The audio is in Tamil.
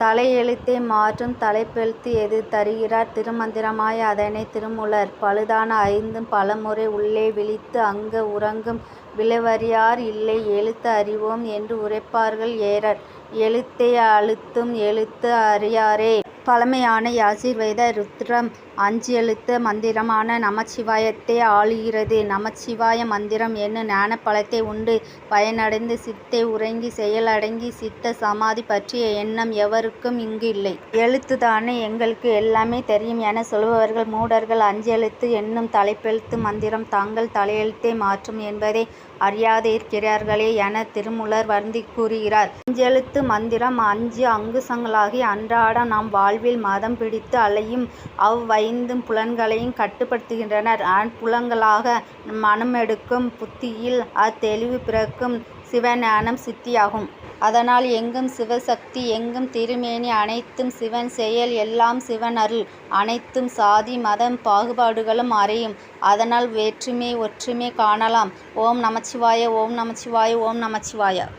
தலையெழுத்தை மாற்றும் தலைப்பெழுத்து எது? தருகிறார் திருமந்திரமாய் அதனை திருமூலர். பழுதான ஐந்தும் பலமுறை உள்ளே விழித்து அங்க உறங்கும் விளைவறியார் இல்லை எழுத்து அறிவோம் என்று உரைப்பார்கள் ஏறர் எழுத்தை அழுத்தும் எழுத்து அறியாரே. பழமையான யஜுர்வேத ருத்ரம் அஞ்செழுத்து மந்திரமான நமச்சிவாயத்தை ஆளுகிறது. நமசிவாய மந்திரம் என்னும் ஞானப்பழத்தை உண்டு பயனடைந்து சித்தை உறங்கி செயலடங்கி சித்த சமாதி பற்றிய எண்ணம் எவருக்கும் இங்கு இல்லை. எழுத்துதானே எங்களுக்கு எல்லாமே தெரியும் என சொல்பவர்கள் மூடர்கள். அஞ்செழுத்து என்னும் தலைப்பெழுத்து மந்திரம் தாங்கள் தலையெழுத்தை மாற்றும் என்பதை அறியாதிருக்கிறார்களே என திருமூலர் வருந்தி கூறுகிறார். அஞ்செழுத்து மந்திரம் அஞ்சு அங்குசங்களாகி அன்றாடம் வாழ் வாழ்வில் மதம் பிடித்து அலையும் அவ்வைந்தும் புலன்களையும் கட்டுப்படுத்துகின்றன. ஐம்புலன்களாக மனமெடுக்கும் புத்தியில் அத்தெளிவு பிறக்கும் சிவஞானம் சித்தியாகும். அதனால் எங்கும் சிவசக்தி எங்கும் திருமேனி அனைத்தும் சிவன் செயல் எல்லாம் சிவன் அருள். அனைத்தும் சாதி மதம் பாகுபாடுகளும் அறையும் அதனால் வேற்றுமை ஒற்றுமை காணலாம். ஓம் நமசிவாய ஓம் நமசிவாய ஓம் நமச்சிவாய